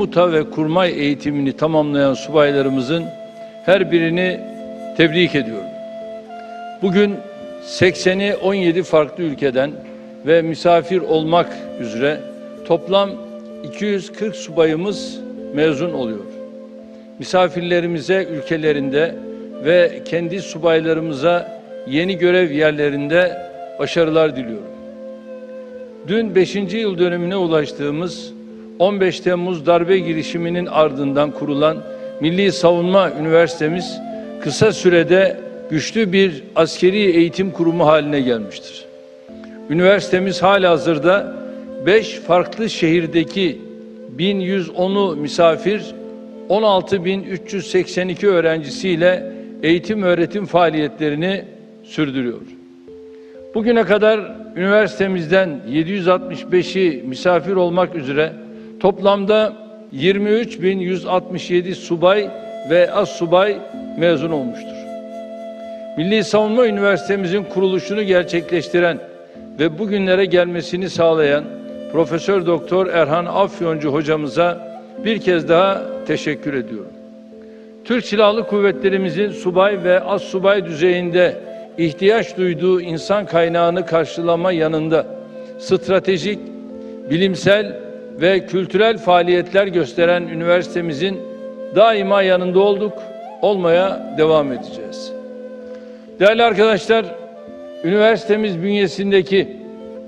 komuta ve kurmay eğitimini tamamlayan subaylarımızın her birini tebrik ediyorum. Bugün 80'i 17 farklı ülkeden ve misafir olmak üzere toplam 240 subayımız mezun oluyor. Misafirlerimize ülkelerinde ve kendi subaylarımıza yeni görev yerlerinde başarılar diliyorum. Dün 5. yıl dönümüne ulaştığımız 15 Temmuz darbe girişiminin ardından kurulan Milli Savunma Üniversitemiz kısa sürede güçlü bir askeri eğitim kurumu haline gelmiştir. Üniversitemiz halihazırda 5 farklı şehirdeki 1110'u misafir, 16.382 öğrencisiyle eğitim öğretim faaliyetlerini sürdürüyor. Bugüne kadar üniversitemizden 765'i misafir olmak üzere toplamda 23.167 subay ve az subay mezun olmuştur. Milli Savunma Üniversitemizin kuruluşunu gerçekleştiren ve bugünlere gelmesini sağlayan Profesör Doktor Erhan Afyoncu hocamıza bir kez daha teşekkür ediyorum. Türk Silahlı Kuvvetlerimizin subay ve az subay düzeyinde ihtiyaç duyduğu insan kaynağını karşılama yanında stratejik, bilimsel ve kültürel faaliyetler gösteren üniversitemizin daima yanında olduk, olmaya devam edeceğiz. Değerli arkadaşlar, üniversitemiz bünyesindeki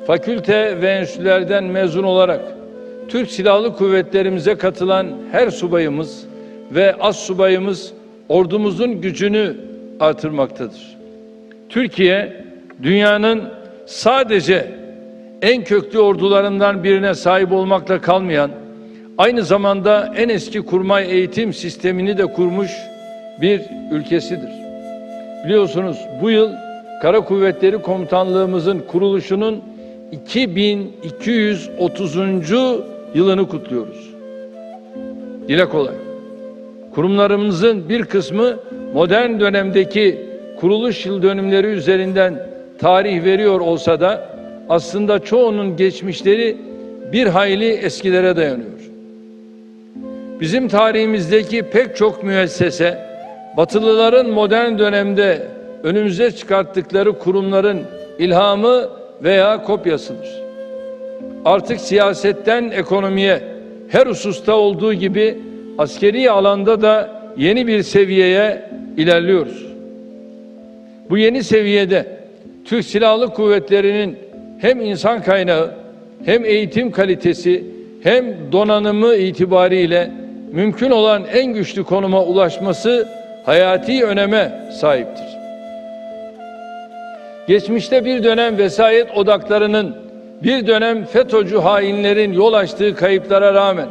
fakülte ve enstitülerden mezun olarak Türk Silahlı Kuvvetlerimize katılan her subayımız ve az subayımız ordumuzun gücünü artırmaktadır. Türkiye dünyanın sadece en köklü ordularından birine sahip olmakla kalmayan, aynı zamanda en eski kurmay eğitim sistemini de kurmuş bir ülkesidir. Biliyorsunuz bu yıl Kara Kuvvetleri Komutanlığımızın kuruluşunun 2230. yılını kutluyoruz. Dile kolay. Kurumlarımızın bir kısmı modern dönemdeki kuruluş yıl dönümleri üzerinden tarih veriyor olsa da aslında çoğunun geçmişleri bir hayli eskilere dayanıyor. Bizim tarihimizdeki pek çok müessese Batılıların modern dönemde önümüze çıkarttıkları kurumların ilhamı veya kopyasıdır. Artık siyasetten ekonomiye her hususta olduğu gibi askeri alanda da yeni bir seviyeye ilerliyoruz. Bu yeni seviyede Türk Silahlı Kuvvetleri'nin hem insan kaynağı hem eğitim kalitesi hem donanımı itibariyle mümkün olan en güçlü konuma ulaşması hayati öneme sahiptir. Geçmişte bir dönem vesayet odaklarının, bir dönem FETÖ'cü hainlerin yol açtığı kayıplara rağmen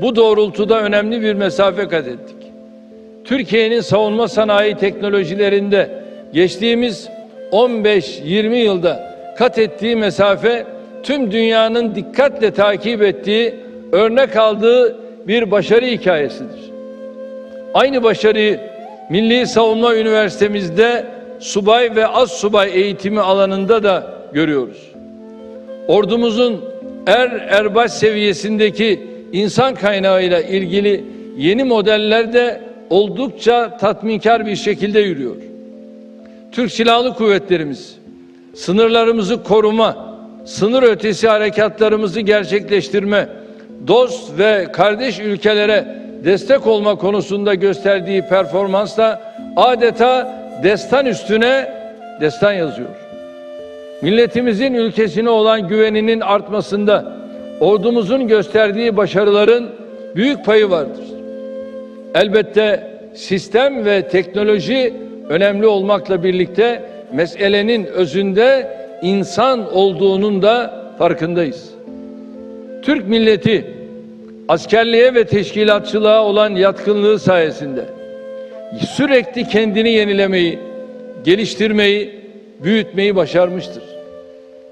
bu doğrultuda önemli bir mesafe kat ettik. Türkiye'nin savunma sanayi teknolojilerinde geçtiğimiz 15-20 yılda kat ettiği mesafe tüm dünyanın dikkatle takip ettiği, örnek aldığı bir başarı hikayesidir. Aynı başarıyı Milli Savunma Üniversitemizde subay ve az subay eğitimi alanında da görüyoruz. Ordumuzun er erbaş seviyesindeki insan kaynağıyla ilgili yeni modeller de oldukça tatminkar bir şekilde yürüyor. Türk Silahlı Kuvvetlerimiz sınırlarımızı koruma, sınır ötesi harekatlarımızı gerçekleştirme, dost ve kardeş ülkelere destek olma konusunda gösterdiği performansla adeta destan üstüne destan yazıyor. Milletimizin ülkesine olan güveninin artmasında ordumuzun gösterdiği başarıların büyük payı vardır. Elbette sistem ve teknoloji önemli olmakla birlikte meselenin özünde insan olduğunun da farkındayız. Türk milleti askerliğe ve teşkilatçılığa olan yatkınlığı sayesinde sürekli kendini yenilemeyi, geliştirmeyi, büyütmeyi başarmıştır.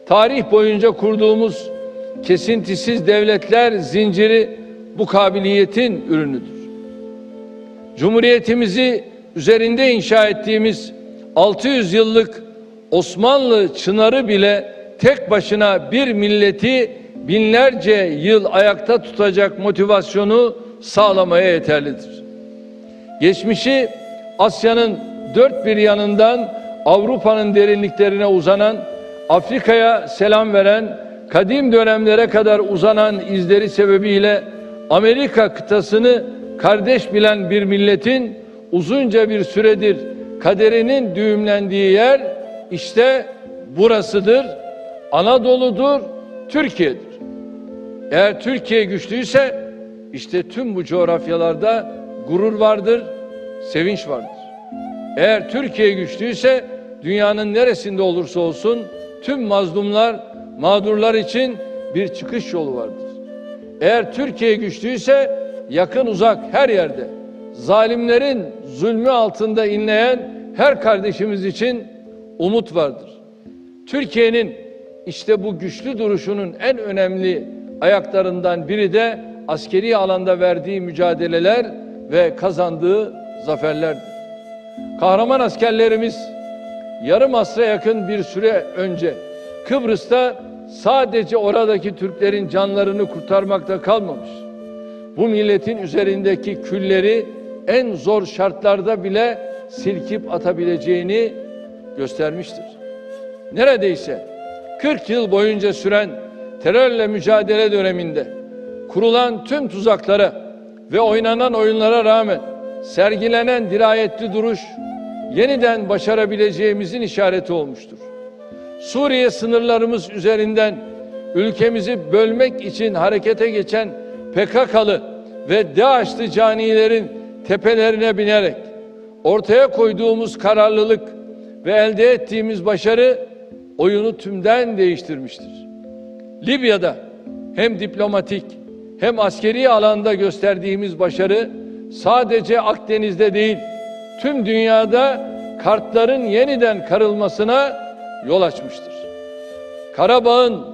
Tarih boyunca kurduğumuz kesintisiz devletler zinciri bu kabiliyetin ürünüdür. Cumhuriyetimizi üzerinde inşa ettiğimiz 600 yıllık Osmanlı çınarı bile tek başına bir milleti binlerce yıl ayakta tutacak motivasyonu sağlamaya yeterlidir. Geçmişi Asya'nın dört bir yanından Avrupa'nın derinliklerine uzanan, Afrika'ya selam veren, kadim dönemlere kadar uzanan izleri sebebiyle Amerika kıtasını kardeş bilen bir milletin uzunca bir süredir kaderinin düğümlendiği yer işte burasıdır, Anadolu'dur, Türkiye'dir. Eğer Türkiye güçlüyse işte tüm bu coğrafyalarda gurur vardır, sevinç vardır. Eğer Türkiye güçlüyse dünyanın neresinde olursa olsun tüm mazlumlar, mağdurlar için bir çıkış yolu vardır. Eğer Türkiye güçlüyse yakın uzak her yerde zalimlerin zulmü altında inleyen her kardeşimiz için umut vardır. Türkiye'nin işte bu güçlü duruşunun en önemli ayaklarından biri de askeri alanda verdiği mücadeleler ve kazandığı zaferlerdir. Kahraman askerlerimiz yarım asra yakın bir süre önce Kıbrıs'ta sadece oradaki Türklerin canlarını kurtarmakta kalmamış. Bu milletin üzerindeki külleri en zor şartlarda bile silkip atabileceğini göstermiştir. Neredeyse 40 yıl boyunca süren terörle mücadele döneminde kurulan tüm tuzaklara ve oynanan oyunlara rağmen sergilenen dirayetli duruş yeniden başarabileceğimizin işareti olmuştur. Suriye sınırlarımız üzerinden ülkemizi bölmek için harekete geçen PKK'lı ve DAEŞ'li canilerin tepelerine binerek ortaya koyduğumuz kararlılık ve elde ettiğimiz başarı oyunu tümden değiştirmiştir. Libya'da hem diplomatik hem askeri alanda gösterdiğimiz başarı sadece Akdeniz'de değil tüm dünyada kartların yeniden karılmasına yol açmıştır. Karabağ'ın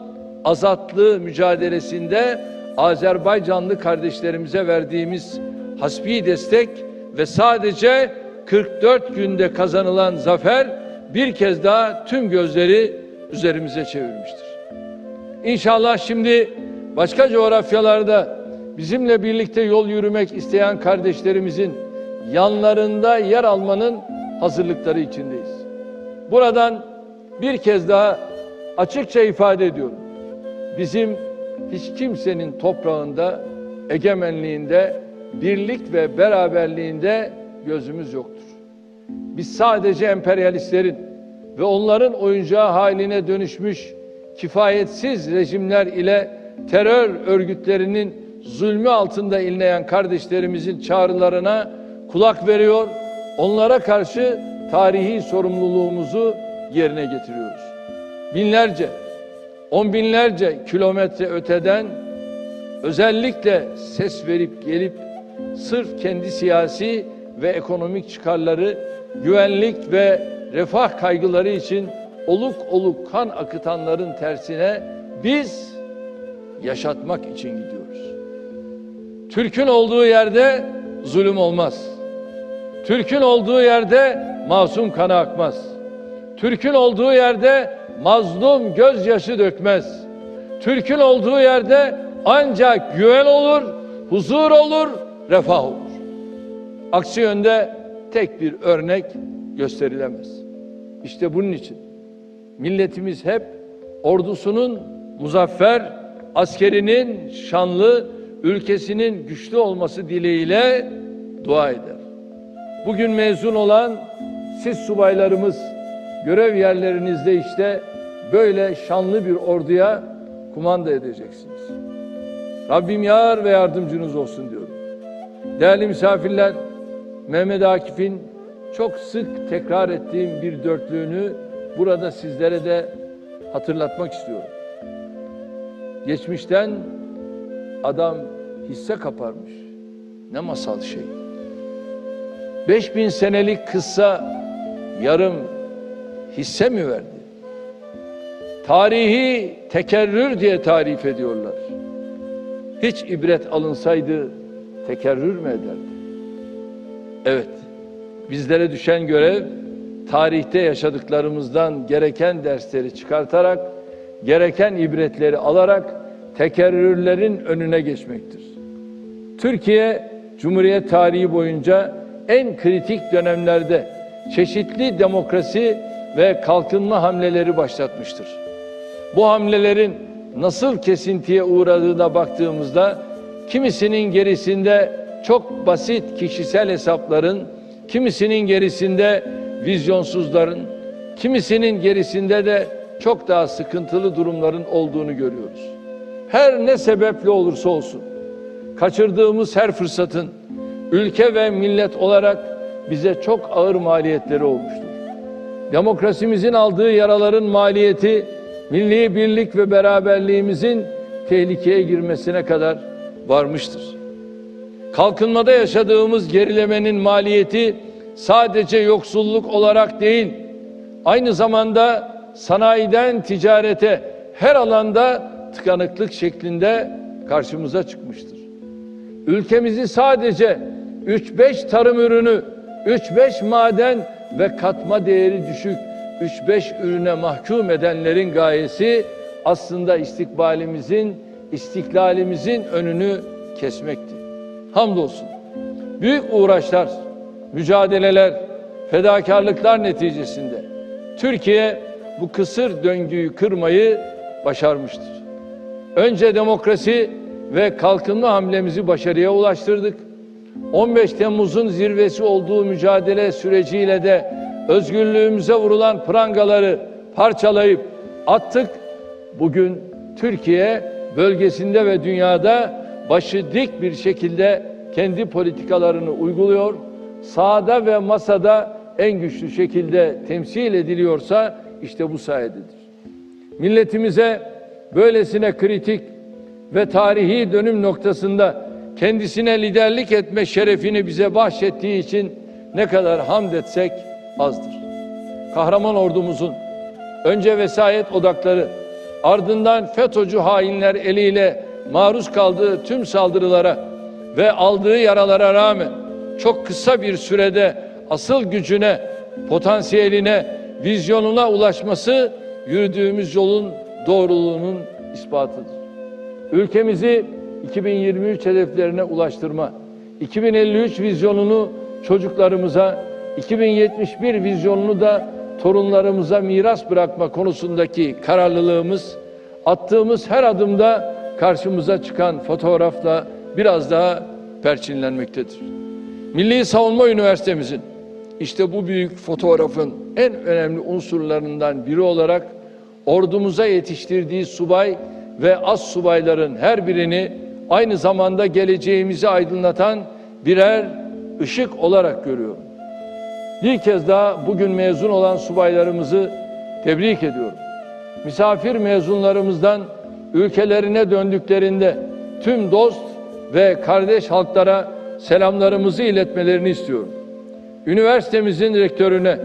azatlığı mücadelesinde Azerbaycanlı kardeşlerimize verdiğimiz hasbi destek ve sadece 44 günde kazanılan zafer bir kez daha tüm gözleri üzerimize çevirmiştir. İnşallah şimdi başka coğrafyalarda bizimle birlikte yol yürümek isteyen kardeşlerimizin yanlarında yer almanın hazırlıkları içindeyiz. Buradan bir kez daha açıkça ifade ediyorum. Bizim hiç kimsenin toprağında, egemenliğinde, birlik ve beraberliğinde gözümüz yoktur. Biz sadece emperyalistlerin ve onların oyuncağı haline dönüşmüş kifayetsiz rejimler ile terör örgütlerinin zulmü altında inleyen kardeşlerimizin çağrılarına kulak veriyor, onlara karşı tarihi sorumluluğumuzu yerine getiriyoruz. Binlerce, on binlerce kilometre öteden özellikle ses verip gelip sırf kendi siyasi ve ekonomik çıkarları, güvenlik ve refah kaygıları için oluk oluk kan akıtanların tersine biz yaşatmak için gidiyoruz. Türk'ün olduğu yerde zulüm olmaz. Türk'ün olduğu yerde masum kanı akmaz. Türk'ün olduğu yerde mazlum gözyaşı dökmez. Türk'ün olduğu yerde ancak güven olur, huzur olur, refah olur. Aksi yönde tek bir örnek gösterilemez. İşte bunun için milletimiz hep ordusunun muzaffer, askerinin şanlı, ülkesinin güçlü olması dileğiyle dua eder. Bugün mezun olan siz subaylarımız görev yerlerinizde işte böyle şanlı bir orduya kumanda edeceksiniz. Rabbim yar ve yardımcınız olsun diyorum. Değerli misafirler, Mehmet Akif'in çok sık tekrar ettiğim bir dörtlüğünü burada sizlere de hatırlatmak istiyorum. Geçmişten adam hisse kaparmış. Ne masal şey. 5000 senelik kıssa yarım hisse mi verdi? Tarihi tekerrür diye tarif ediyorlar. Hiç ibret alınsaydı tekerrür mü ederdi? Evet, bizlere düşen görev tarihte yaşadıklarımızdan gereken dersleri çıkartarak, gereken ibretleri alarak tekerrürlerin önüne geçmektir. Türkiye Cumhuriyet tarihi boyunca en kritik dönemlerde çeşitli demokrasi ve kalkınma hamleleri başlatmıştır. Bu hamlelerin nasıl kesintiye uğradığına baktığımızda kimisinin gerisinde çok basit kişisel hesapların, kimisinin gerisinde vizyonsuzların, kimisinin gerisinde de çok daha sıkıntılı durumların olduğunu görüyoruz. Her ne sebeple olursa olsun kaçırdığımız her fırsatın ülke ve millet olarak bize çok ağır maliyetleri olmuştur. Demokrasimizin aldığı yaraların maliyeti milli birlik ve beraberliğimizin tehlikeye girmesine kadar varmıştır. Kalkınmada yaşadığımız gerilemenin maliyeti sadece yoksulluk olarak değil, aynı zamanda sanayiden ticarete her alanda tıkanıklık şeklinde karşımıza çıkmıştır. Ülkemizi sadece 3-5 tarım ürünü, 3-5 maden ve katma değeri düşük 3-5 ürüne mahkum edenlerin gayesi aslında istikbalimizin, istiklalimizin önünü kesmekti. Hamdolsun. Büyük uğraşlar, mücadeleler, fedakarlıklar neticesinde Türkiye bu kısır döngüyü kırmayı başarmıştır. Önce demokrasi ve kalkınma hamlemizi başarıya ulaştırdık. 15 Temmuz'un zirvesi olduğu mücadele süreciyle de özgürlüğümüze vurulan prangaları parçalayıp attık. Bugün Türkiye bölgesinde ve dünyada başı dik bir şekilde kendi politikalarını uyguluyor. Sahada ve masada en güçlü şekilde temsil ediliyorsa işte bu sayededir. Milletimize böylesine kritik ve tarihi dönüm noktasında kendisine liderlik etme şerefini bize bahşettiği için ne kadar hamd etsek azdır. Kahraman ordumuzun önce vesayet odakları ardından FETÖ'cü hainler eliyle maruz kaldığı tüm saldırılara ve aldığı yaralara rağmen çok kısa bir sürede asıl gücüne, potansiyeline, vizyonuna ulaşması yürüdüğümüz yolun doğruluğunun ispatıdır. Ülkemizi 2023 hedeflerine ulaştırma, 2053 vizyonunu çocuklarımıza, 2071 vizyonunu da torunlarımıza miras bırakma konusundaki kararlılığımız, attığımız her adımda karşımıza çıkan fotoğrafla biraz daha perçinlenmektedir. Milli Savunma Üniversitemizin işte bu büyük fotoğrafın en önemli unsurlarından biri olarak ordumuza yetiştirdiği subay ve az subayların her birini aynı zamanda geleceğimizi aydınlatan birer ışık olarak görüyorum. Bir kez daha bugün mezun olan subaylarımızı tebrik ediyorum. Misafir mezunlarımızdan ülkelerine döndüklerinde tüm dost ve kardeş halklara selamlarımızı iletmelerini istiyorum. Üniversitemizin rektörüne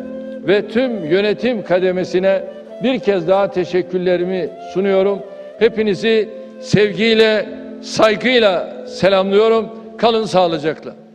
ve tüm yönetim kademesine bir kez daha teşekkürlerimi sunuyorum. Hepinizi sevgiyle, saygıyla selamlıyorum. Kalın sağlıcakla.